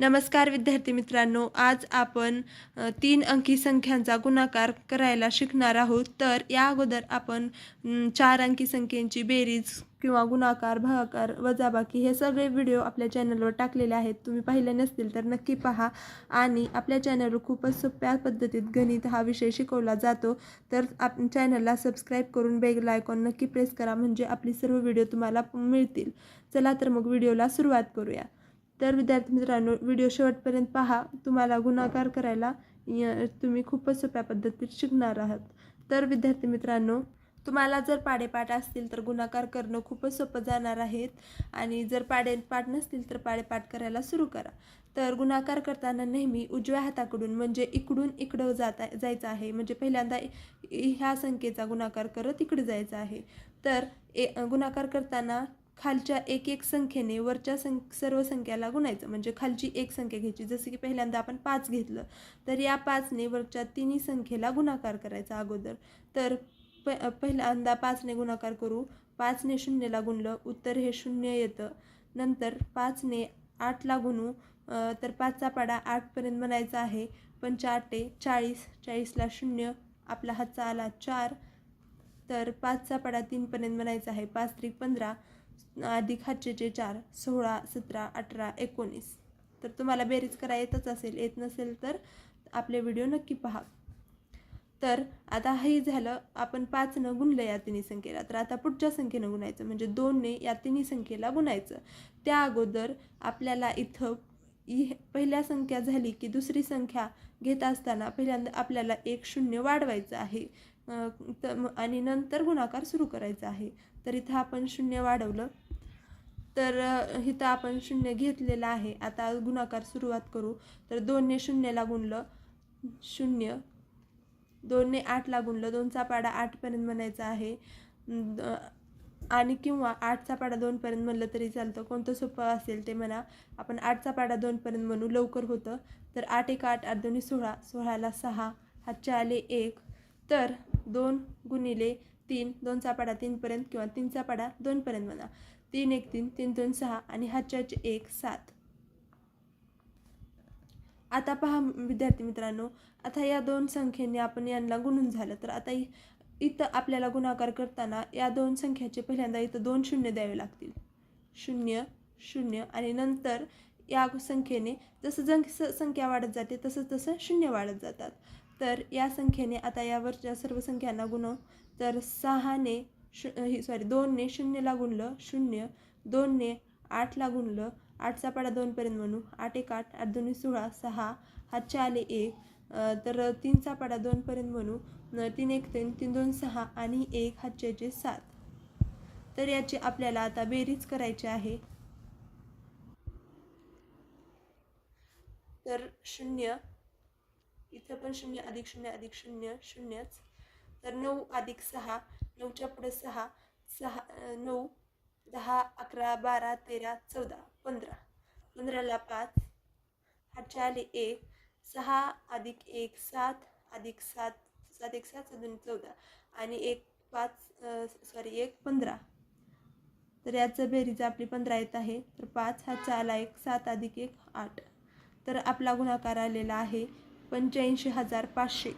नमस्कार विद्यार्थी मित्रांनो आज आपण तीन अंकी संख्यांचा गुणाकार करायला शिकणार आहोत. तर या अगोदर आपण चार अंकी संख्येची बेरीज किंवा गुणाकार भागाकार वजाबाकी हे सगळे व्हिडिओ आपल्या चॅनलवर टाकलेले आहेत. तुम्ही पाहिले नसतील तर नक्की पहा. आणि आपल्या चॅनलवर खूपच सोप्या पद्धतीत गणित हा विषय शिकवला जातो. तर आप चॅनलला सबस्क्राईब करून बेल आयकॉन नक्की प्रेस करा. म्हणजे आपली सर्व व्हिडिओ तुम्हाला मिळतील. चला तर मग व्हिडिओला सुरुवात करूया. तर विद्यार्थी मित्रांनो व्हिडिओ शेवटपर्यंत पहा. तुम्हाला गुणाकार करायला य- तुम्ही खूपच सोप्या पद्धतीत शिकणार आहात. तर विद्यार्थी मित्रांनो तुम्हाला जर पाडेपाठ असतील तर गुणाकार करणं खूपच सोपं जाणार आहेत आणि जर पाडेपाठ नसतील तर पाडेपाठ करायला सुरू करा. तर गुणाकार करताना नेहमी उजव्या हाताकडून म्हणजे इकडून इकडं जाता जायचं आहे. म्हणजे पहिल्यांदा ह्या संख्येचा गुणाकार करत इकडे जायचं आहे. तर ए गुणाकार करताना खालच्या एक एक संख्येने वरच्या सं सर्व संख्याला गुणायचं. म्हणजे खालची एक संख्या घ्यायची. जसं की पहिल्यांदा आपण पाच घेतलं तर या पाचने वरच्या तिन्ही संख्येला गुणाकार करायचा अगोदर. तर प पहिल्यांदा पाचने गुणाकार करू. पाचने शून्यला गुणलं उत्तर हे शून्य येतं. नंतर पाचने आठला गुणू तर पाचचा पाडा आठपर्यंत म्हणायचा आहे. पंचाटे चाळीस चाळीसला शून्य आपला हातचा आला चार. तर पाचचा पाडा तीनपर्यंत म्हणायचा आहे. पाच त्रिक पंधरा अधिक हातचे चार सोळा सतरा अठरा एकोणीस. तर तुम्हाला बेरीज करा येतच असेल. येत नसेल तर आपले व्हिडिओ नक्की पहा. तर आता हे झालं आपण पाचनं गुणलं या तिन्ही संख्येला. तर आता पुढच्या संख्येनं गुणायचं. म्हणजे दोनने या तिन्ही संख्येला गुणायचं. त्या अगोदर आपल्याला इथं पहिल्या संख्या झाली की दुसरी संख्या घेत असताना पहिल्यांदा आपल्याला एक शून्य वाढवायचं आहे. आणि नंतर गुणाकार सुरू करायचा आहे. तर इथं आपण शून्य वाढवलं. तर इथं आपण शून्य घेतलेलं आहे. आता गुणाकार सुरुवात करू. तर दोनने शून्यला गुणलं. शून्य. दोनने आठला गुणलं. दोनचा पाडा आठपर्यंत म्हणायचा आहे. द- आणि किंवा आठचा पाडा दोनपर्यंत म्हणलं तरी चालतं. कोणतं सोपं असेल ते म्हणा. आपण आठचा पाडा दोनपर्यंत म्हणू. लवकर होतं. तर आठ एक आठ आठ दोन्ही सोळा. सोळाला सहा. हातच्या आले एक. तर दोन गुणिले तीन दोनचा पाडा तीनपर्यंत किंवा तीनचा पाडा दोनपर्यंत म्हणा. तीन एक तीन तीन दोन सहा आणि हातच्याचे एक सात. आता पहा विद्यार्थी मित्रांनो आता या दोन संख्येने आपण यांना गुणून झालं तर आता इथं आपल्याला गुणाकार करताना या दोन संख्याचे पहिल्यांदा इथं दोन शून्य द्यावे लागतील. शून्य शून्य आणि नंतर या संख्येने जसं जं संख्या वाढत जाते तसं तसं शून्य वाढत जातात. तर या संख्येने आता यावरच्या सर्व संख्यांना गुणव तर सहाने ही सॉरी दोनने शून्यला गुणलं शून्य. दोनने आठला गुणलं आठचा पाडा दोनपर्यंत म्हणू. आठ एक आठ आठ दोन्ही सोळा सहा. हातचे आले एक. तर तीनचा पाडा दोनपर्यंत म्हणू. तीन एक तीन तीन दोन सहा आणि एक हातच्याचे सात. तर याची आपल्याला आता बेरीज करायची आहे. तर शून्य इथं पण शून्य अधिक शून्य अधिक शून्य शून्यच. तर नऊ अधिक सहा नऊच्या पुढे सहा सहा नऊ दहा अकरा बारा तेरा चौदा पंधरा. पंधराला पाच आठच्या आले एक सहा अधिक एक सात अधिक सात सात एक सात अजून चौदा. आणि एक पाच सॉरी एक पंधरा. तर याचं बेरीज आपली पंधरा येत आहे. तर पाच हा आला एक सात अधिक एक आठ. तर आपला गुणाकार आलेला आहे. पंच्याऐंशी हजार पाचशे.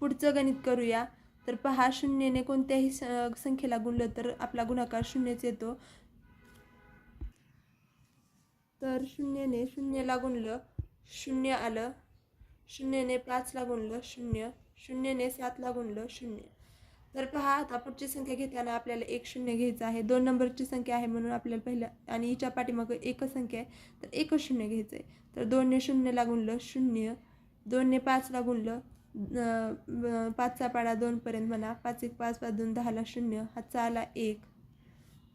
पुढचं गणित करूया. तर पहा शून्यने कोणत्याही संख्येला गुणलं तर आपला गुणाकार शून्यच येतो. तर शून्यने शून्यला गुणलं शून्य आलं. शून्यने पाचला गुणलं शून्य. शून्यने सातला गुणलं शून्य. तर पहा आता पुढची संख्या घेताना आपल्याला एक शून्य घ्यायचं आहे. दोन नंबरची संख्या आहे म्हणून आपल्याला पहिल्या आणि हिच्या पाठीमागं एकच संख्या आहे. तर एकच शून्य घ्यायचं आहे तर दोनने शून्य लागूनलं शून्य दोनने पाचला गुणलं पाचचा पाडा दोनपर्यंत म्हणा पाच एक पाच पाच दोन दहाला शून्य हातचा आला एक.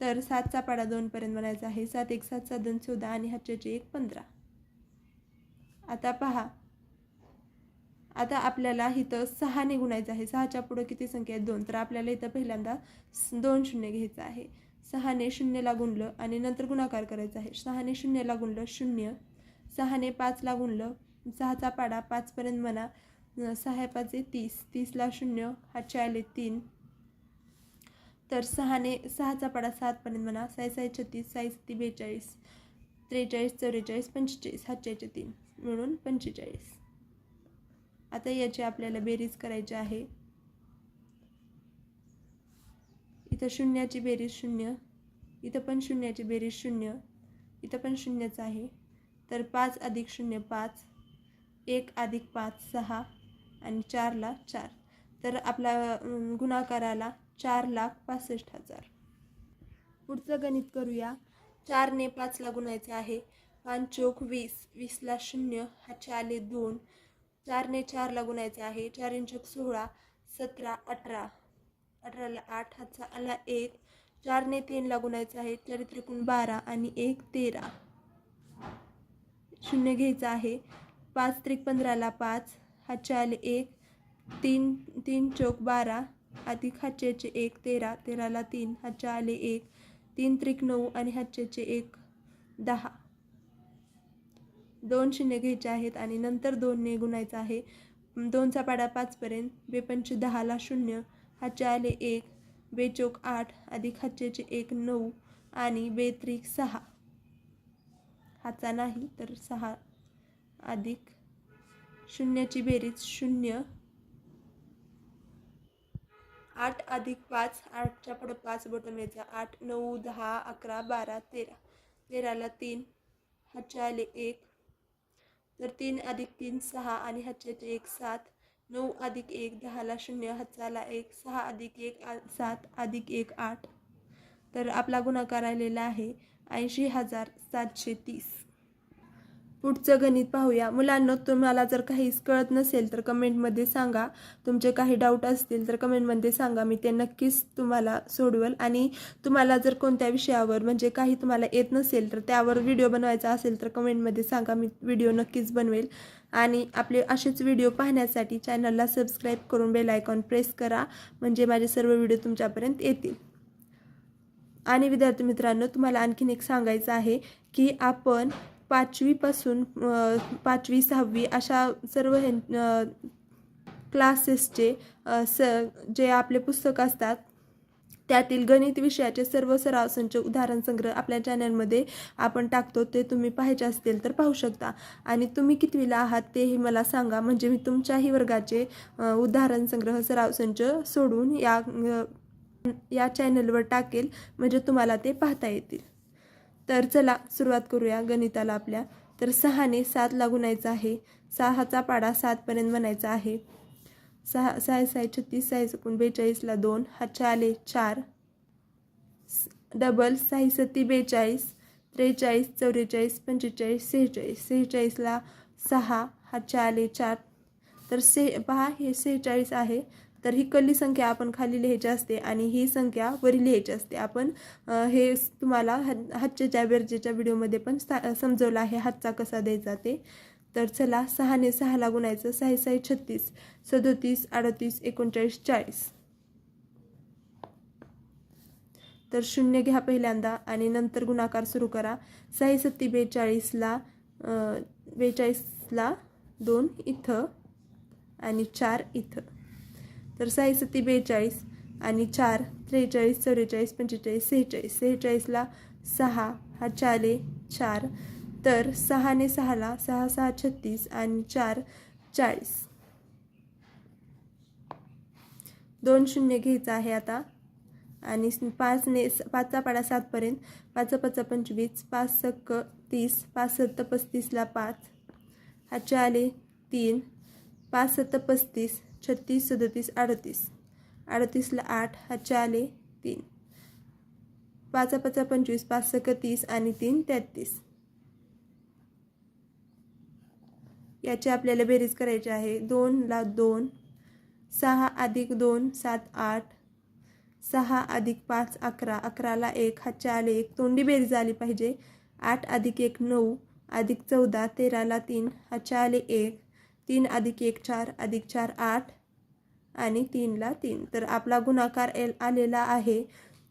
तर सातचा पाडा दोनपर्यंत म्हणायचा आहे. सात एक सात सात दोन चौदा आणि हातच्याचे एक पंधरा. आता पहा आता आपल्याला इथं सहाने गुणायचं आहे. सहाच्या पुढं किती संख्या आहेत? दोन. तर आपल्याला इथं पहिल्यांदा दोन शून्य घ्यायचं आहे. सहाने शून्यला गुणलं आणि नंतर गुणाकार करायचा आहे. सहाने शून्यला गुणलं शून्य. सहाने पाचला गुणलं. सहाचा पाडा पाचपर्यंत म्हणा. सहा पाचे तीस. तीसला शून्य. हातचे आले तीन. तर सहाने सहाचा पाडा सातपर्यंत म्हणा. साई साई छत्तीस साई सत्ती बेचाळीस. त्रेचाळीस चौवेचाळीस पंचेचाळीस. हातच्याचे तीन. मिळून पंचेचाळीस. आता याची आपल्याला बेरीज करायची आहे. इथं शून्याची बेरीज शून्य इथं पण शून्याची बेरीज शून्य इथं पण शून्यच आहे. तर पाच अधिक शून्य पाच एक अधिक पाच सहा आणि चारला चार. तर आपला गुणाकाराला चार लाख पासष्ट हजार. पुढचं गणित करूया. चारने पाचला गुणायचं आहे. पाच चोक वीस वीसला शून्य हातचे आले दोन चारने चारला गुणायचे आहे. चार इंचक सोळा सतरा अठरा. अठराला आठ हातचा आला एक. चारने तीनला गुणायचं आहे. चार त्रिकोण बारा आणि एक तेरा. शून्य घ्यायचं आहे. पाच त्रिक पंधराला पाच. हातचे आले एक. तीन तीन चौक बारा. अधिक हातच्याचे एक तेरा. तेराला तीन. हातचे आले एक. तीन त्रिक नऊ आणि हातच्याचे एक दहा. दोन शून्य घ्यायचे आहेत आणि नंतर दोनने गुणायचं आहे. दोनचा पाडा पाचपर्यंत बेपंच दहाला शून्य. हातचे आले एक. बेचोक आठ. अधिक हातचेचे एक नऊ. आणि बेत्रिक सहा. हाचा नाही तर सहा. अधिक शून्याची बेरीज शून्य. आठ अधिक पाच. आठच्या पुढं पाच बटन यायचं आठ नऊ दहा अकरा बारा तेरा. तेराला तीन. हातचे आले एक. तर तीन अधिक तीन सहा आणि हातच्याचे एक सात. नऊ अधिक एक दहाला शून्य हातचाला एक. सहा अधिक एक आ- सात अधिक एक आठ. तर आपला गुणाकार आलेला आहे ऐंशी हजार सातशे तीस. पुढचं गणित पाहूया. मुलांना तुम्हाला जर काहीच कळत नसेल तर कमेंटमध्ये सांगा. तुमचे काही डाऊट असतील तर कमेंटमध्ये सांगा. मी ते नक्कीच तुम्हाला सोडवल. आणि तुम्हाला जर कोणत्या विषयावर म्हणजे काही तुम्हाला येत नसेल तर त्यावर व्हिडिओ बनवायचा असेल तर कमेंटमध्ये सांगा. मी व्हिडिओ नक्कीच बनवेल. आणि आपले असेच व्हिडिओ पाहण्यासाठी चॅनलला सबस्क्राईब करून बेल आयकॉन प्रेस करा. म्हणजे माझे सर्व व्हिडिओ तुमच्यापर्यंत येतील. आणि विद्यार्थी मित्रांनो तुम्हाला आणखीन एक सांगायचं आहे की आपण पाचवीपासून पाचवी सहावी अशा सर्व हे क्लासेसचे स जे आपले पुस्तक असतात त्यातील गणित विषयाचे सर्व सराव संच उदाहरण संग्रह आपल्या चॅनलमध्ये आपण टाकतो ते तुम्ही पाहायचे असतील तर पाहू शकता. आणि तुम्ही कितवीला आहात तेही मला सांगा. म्हणजे मी तुमच्याही वर्गाचे उदाहरण संग्रह सराव संच सोडून या या चॅनलवर टाकेल. म्हणजे तुम्हाला ते पाहता येतील. तर चला सुरुवात करूया गणिताला आपल्या. तर सहाने सात लागूनायचा आहे. सहाचा पाडा सातपर्यंत म्हणायचा आहे. सहा सहा साय छत्तीस साय चुकून बेचाळीसला दोन हातच्या आले चार. डबल सहा सत्ती बेचाळीस त्रेचाळीस चौवेचाळीस पंचेचाळीस सेहेचाळीस. सेहेचाळीसला सहा हातच्या आले चार. तर से पहा हे सेहेचाळीस आहे. तर ही कल्ली संख्या आपण खाली लिहायची असते आणि ही संख्या वरी लिहायची असते. आपण हे तुम्हाला हात हातच्या बेरजेच्या व्हिडिओमध्ये पण सा समजवलं आहे हातचा कसा द्यायचा ते. तर चला सहाने सहाला गुणायचं सहा सहा छत्तीस सदोतीस अडतीस एकोणचाळीस चाळीस. तर शून्य घ्या पहिल्यांदा आणि नंतर गुणाकार सुरू करा. सहा सत्ती बेचाळीसला बेचाळीसला दोन इथं आणि चार इथं. तर साईसती बेचाळीस आणि चार त्रेचाळीस चौवेचाळीस पंचेचाळीस सेहेचाळीस. सेहेचाळीसला सहा हा चाले चार. तर सहाने सहाला सहा सहा छत्तीस आणि चार चाळीस. दोन शून्य घ्यायचं आहे आता. आणि पाचने स- पाचचा पाडा सातपर्यंत पाच पाच पंचवीस पाच सक्क तीस पाच सत्त पस्तीसला पाच. हा चाले तीन. पाच सत्त पस्तीस छत्तीस सदतीस अडतीस. अडतीसला आठ हा आले तीन. पाच पाच पंचवीस पाच सक तीस आणि तीन तेहतीस. याची आपल्याला बेरीज करायची आहे. दोनला दोन सहा अधिक दोन सात आठ. सहा अधिक पाच अकरा. अकराला एक हातचे आले एक तोंडी बेरीज आली पाहिजे. आठ अधिक एक नऊ. अधिक चौदा तेराला तीन. हातचे आले एक. तीन अधिक एक चार अधिक चार आठ आणि तीनला तीन. तर आपला गुणाकार एल आलेला आहे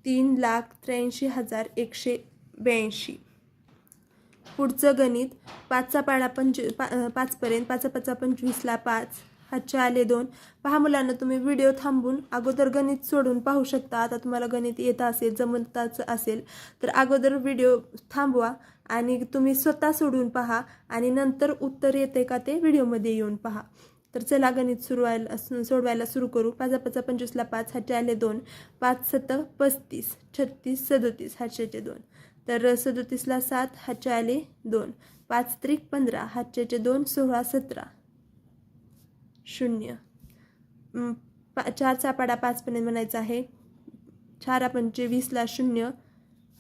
तीन लाख त्र्याऐंशी हजार एकशे ब्याऐंशी. पुढचं गणित पाचचा पाडा पंच पा पाचपर्यंत पाच पाचा पंचवीसला पाच हातचे आले दोन. पहा मुलांना तुम्ही व्हिडिओ थांबून अगोदर गणित सोडून पाहू शकता. आता तुम्हाला गणित येत असेल जमताचं असेल तर अगोदर व्हिडिओ थांबवा. आणि तुम्ही स्वतः सोडून पहा आणि नंतर उत्तर येते का ते व्हिडिओमध्ये येऊन पहा. तर चला गणित सुरू व्हायला सोडवायला सुरू करू. पाचा पाचा पंचवीसला पाच हाचे आले दोन. पाच सत पस्तीस छत्तीस सदोतीस हातशेचे दोन. तर सदोतीसला सात हातचे आले दोन. पाच त्रिक पंधरा हातशेचे दोन सोळा सतरा. शून्य. पा चारचा पाडा पाचपर्यंत म्हणायचा आहे. चार पंचे वीसला शून्य.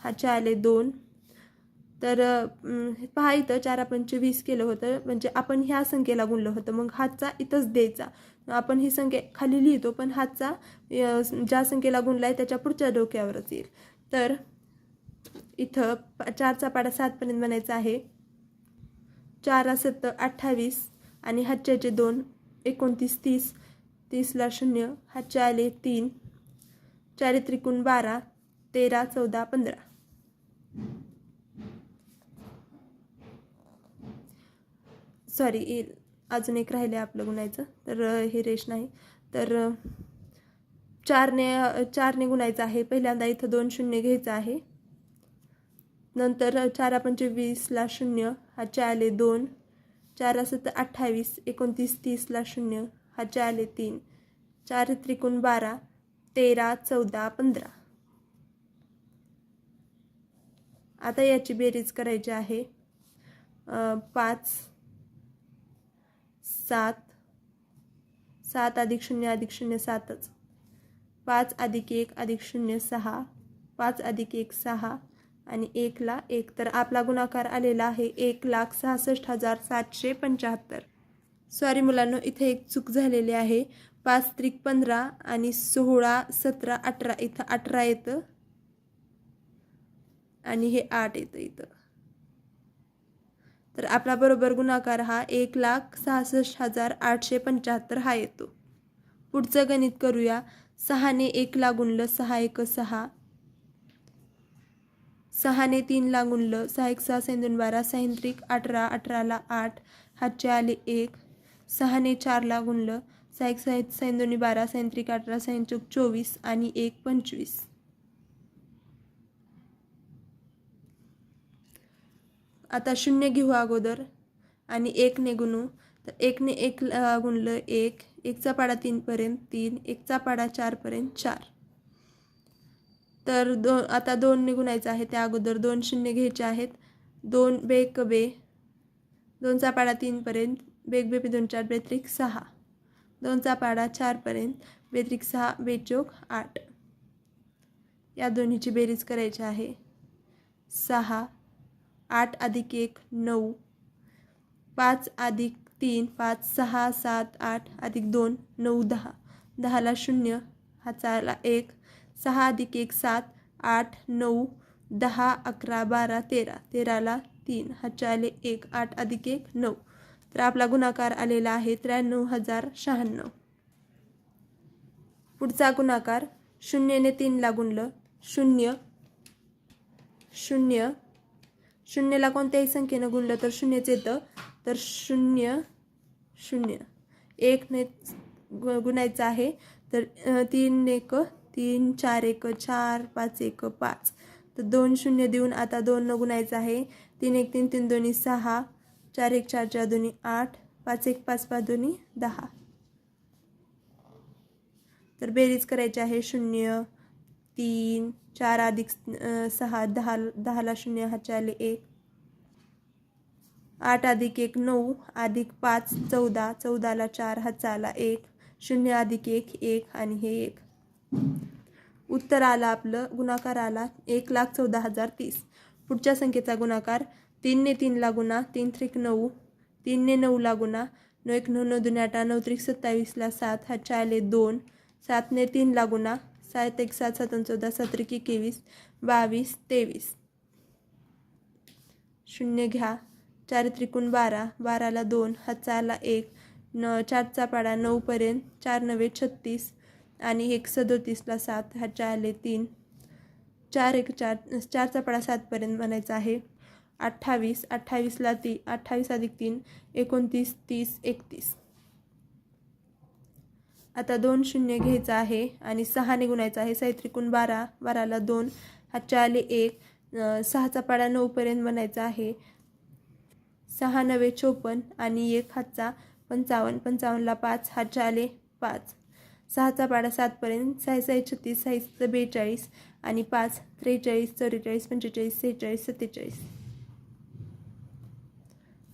हाचे आले दोन. तर पहा इथं चार पंचे वीस केलं होतं म्हणजे आपण ह्या संख्येला गुणलं होतं. मग हातचा इथंच द्यायचा. आपण ही संख्या खाली लिहितो पण हातचा ज्या संख्येला गुणला आहे त्याच्या पुढच्या डोक्यावरच येईल. तर इथं चारचा पाडा सातपर्यंत म्हणायचा आहे. चारा सत्त अठ्ठावीस आणि हातच्याचे दोन एकोणतीस तीस. तीसला शून्य हातचे आले तीन चारित्रिकून बारा तेरा चौदा पंधरा. सॉरी अजून एक राहिले आपलं गुणायचं तर हे रेश नाही. तर चारने चारने गुणायचं आहे. पहिल्यांदा इथं दोन शून्य घ्यायचं आहे. नंतर चार चारा पंचे वीसला शून्य हातचे आले दोन. चार सत्त अठ्ठावीस एकोणतीस तीसला शून्य हातचे आले तीन. चार त्रिकोण बारा तेरा चौदा पंधरा. आता याची बेरीज करायची आहे. पाच सात. सात अधिक शून्य अधिक शून्य सातच. पाच अधिक एक अधिक शून्य सहा. पाच अधिक एक सहा आणि एकला एक. तर आपला गुणाकार आलेला आहे एक लाख सहासष्ट हजार सातशे पंच्याहत्तर. सॉरी मुलांनो इथे एक चूक झालेली आहे. पाच त्रिक पंधरा आणि सोळा सतरा अठरा. इथं अठरा येतं आणि हे आठ येतं इथं. तर आपला बरोबर गुणाकार हा एक लाख सहासष्ट हजार आठशे पंच्याहत्तर हा येतो. पुढचं गणित करूया. सहाने एकला गुणलं सहा एक सहा. सहाने तीनला गुणलं सहा एक सहा सैंदून बारा. सैंत्रिक अठरा अठराला आठ. हातचे आले एक. सहाने चारला गुणलं सहा एक सहा सैंदोनी बारा. सैंत्रिक अठरा सैंचुक चोवीस आणि एक पंचवीस. आता शून्य घेऊ अगोदर आणि एकने गुणू. तर एकने एक गुणलं एक. एकचा पाडा तीनपर्यंत तीन. एकचा पाडा चारपर्यंत चार. तर दो आता दोनने गुणायचं आहे त्या अगोदर. दोन शून्य घ्यायचे आहेत. दोन बेक बे. दोनचा पाडा तीनपर्यंत बेग बे दोन चार. बेत्रिक सहा. दोनचा पाडा चारपर्यंत बेत्रिक सहा बेचोक आठ. या दोन्हीची बेरीज करायची आहे. सहा आठ अधिक एक नऊ. पाच अधिक तीन पाच सहा सात आठ अधिक दोन नऊ दहा. दहाला शून्य हाचाला एक. सहा अधिक एक सात. आठ नऊ. दहा अकरा बारा तेरा. तेराला तीन हाचाले एक आठ अधिक एक नऊ. तर आपला गुणाकार आलेला आहे त्र्याण्णव हजार शहाण्णव. पुढचा गुणाकार शून्यने तीनला गुणलं. शून्य. शून्य. शून्यला कोणत्याही संख्येनं गुणलं तर शून्यच येतं. तर शून्य शून्य. एकने गु गुणायचं आहे. तर तीन एक तीन चार एक चार पाच एक पाच. तर दोन शून्य देऊन आता दोन गुणायचं आहे. तीन एक तीन तीन दोन्ही सहा. चार एक चार चार दोन्ही आठ. पाच एक पाच पाच दोन्ही दहा. तर बेरीज करायची आहे शून्य. तीन चार अधिक सहा दहा दहाला शून्य हातचे एक. आठ अधिक एक नऊ अधिक पाच चौदा चौदाला चार हातचा एक. शून्य अधिक एक एक आणि हे एक. उत्तर आलं आपलं गुणाकार आला एक लाख चौदा हजार तीस. पुढच्या संख्येचा गुणाकार तीनने तीनला गुणा तीन त्रिक नऊ तीनने नऊला गुणा नऊ एक नऊ नऊ दोन आठ नऊ त्रिक सत्तावीसला सात हातच्या दोन. सातने तीनला गुणा सात एक सात सात चौदा सत्रिक केवीस बावीस तेवीस. शून्य घ्या. चार त्रिकोण बारा. बाराला दोन. हातचा एक. न चारचा पाडा नऊपर्यंत चार नवे छत्तीस. आणि एक सदोतीसला सात. ह्याच्या आले तीन. चार एक चार. चारचा पाडा सातपर्यंत म्हणायचा आहे. अठ्ठावीस. अठ्ठावीसला ती अठ्ठावीस अधिक तीन. एकोणतीस तीस एकतीस. आता दोन शून्य घ्यायचं आहे आणि सहाने गुणायचं आहे. साहित्रिकून बारा बाराला दोन हातच्या आले एक सहाचा पाडा नऊपर्यंत बनायचा आहे. सहा नवे चोपन्न आणि एक हातचा पंचावन्न पंचावन्नला पाच हातच्या आले पाच. सहाचा पाडा सातपर्यंत साई साई छत्तीस साईचं बेचाळीस आणि पाच त्रेचाळीस चौवेचाळीस पंचेचाळीस सेहेचाळीस सत्तेचाळीस.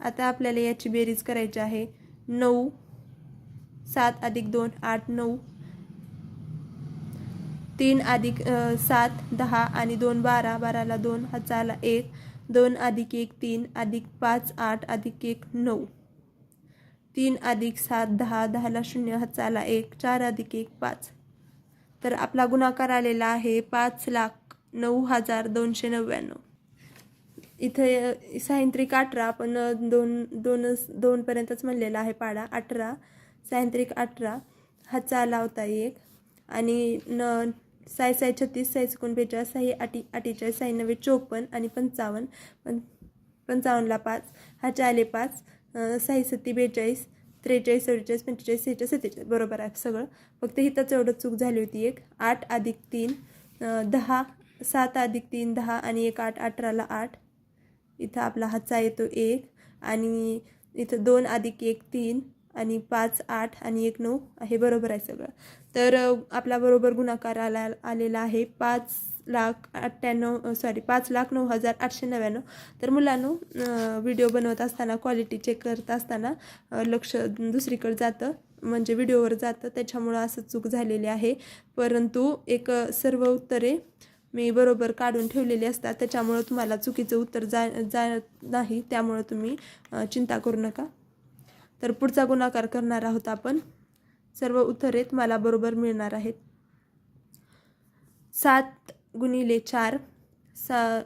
आता आपल्याला याची बेरीज करायची आहे. नऊ सात अधिक दोन आठ नऊ. तीन अधिक सात दहा आणि दोन बारा बाराला दोन हातचा एक. दोन अधिक एक तीन अधिक पाच आठ अधिक एक नऊ. तीन अधिक सात दहा दहाला शून्य हातचा एक. चार अधिक एक पाच. तर आपला गुणाकार आलेला आहे पाच लाख नऊ हजार दोनशे नव्याण्णव. इथे सायंत्रिक अठरा आपण दोन दोनच दोनपर्यंतच म्हणलेला आहे पाडा अठरा. सायंत्रिक अठरा हा चाला होता एक. आणि न साई साई छत्तीस साई चुकून बेचाळीस साई अठी अठ्ठेचाळीस साई नव्वे चोपन्न आणि पंचावन्न. पं पंचावन्नला पाच हा आले पाच. साई सत्ती बेचाळीस त्रेचाळीस चव्वेचाळीस पंचेचाळीस सेहेचाळीस सत्तेचाळीस. बरोबर आहे सगळं. फक्त इथंच एवढं चूक झाली होती एक. आठ अधिक तीन दहा. सात अधिक तीन दहा. आणि एक आठ अठराला आठ. इथं आपला हातचा येतो एक. आणि इथं दोन अधिक एक तीन. आणि पाच आठ आणि एक नऊ हे बरोबर आहे सगळं. तर आपल्याबरोबर आपला बरोबर गुणाकार आला आलेला आहे पाच लाख अठ्ठ्याण्णव सॉरी पाच लाख नऊ हजार आठशे नव्याण्णव. तर मुलांनो व्हिडिओ बनवत असताना क्वालिटी चेक करत असताना लक्ष दुसरीकडे जातं. म्हणजे व्हिडिओवर जातं. त्याच्यामुळं असं चूक झालेली आहे. परंतु एक सर्व उत्तरे मी बरोबर काढून ठेवलेली असतात. त्याच्यामुळं तुम्हाला चुकीचं उत्तर जा जात नाही. त्यामुळं तुम्ही चिंता करू नका. तर पुढचा गुणाकार करणार आहोत आपण. सर्व उत्तरेत मला बरोबर मिळणार आहेत. सात गुणिले चार. सा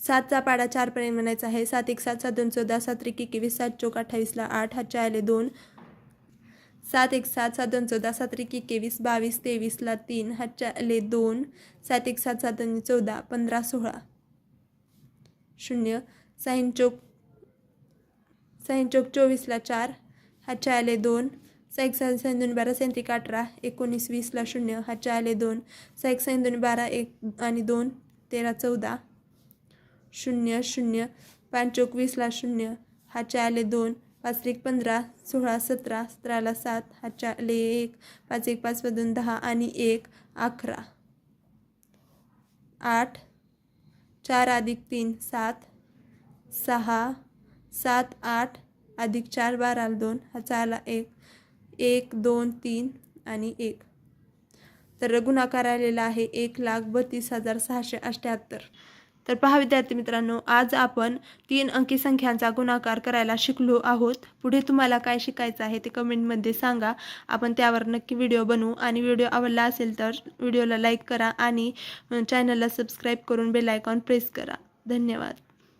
सातचा पाडा चारपर्यंत म्हणायचा आहे. सात एक सात सात दोन चौदा सात त्रिक एकवीस सात चौक अठ्ठावीसला आठ हातच्या आले दोन. सात एक सात सात दोन चौदा सात त्रिक एकवीस बावीस तेवीसला तीन हातच्या आले दोन. सात एक सात सात दोन चौदा पंधरा सोळा. शून्य. साईन चौक साईन चौक चोवीसला चार हातच्या आले दोन साईक साईन साईन दोन बारा साईन अठरा एकोणीस वीसला शून्य हातच्या आले दोन साईक साईन दोन बारा एक आणि दोन तेरा चौदा. शून्य शून्य पाच चौक वीसला शून्य हातच्या आले दोन पाच एक पंधरा सोळा सतरा सतराला सात हातच्या आले एक पाच एक पाच दोन दहा आणि एक अकरा. आठ चार अधिक तीन सात सहा सात आठ अधिक चार बाराला दोन. हा आला एक. एक दोन तीन आणि एक. तर गुणाकार आलेला आहे एक लाख बत्तीस हजार सहाशे अठ्ठ्याहत्तर तर पहा विद्यार्थी मित्रांनो आज आपण तीन अंकी संख्यांचा गुणाकार करायला शिकलो आहोत. पुढे तुम्हाला काय शिकायचं आहे ते कमेंटमध्ये सांगा. आपण त्यावर नक्की व्हिडिओ बनवू. आणि व्हिडिओ आवडला असेल तर व्हिडिओला लाईक करा आणि चॅनलला सबस्क्राईब करून बेल आयकॉन प्रेस करा. धन्यवाद.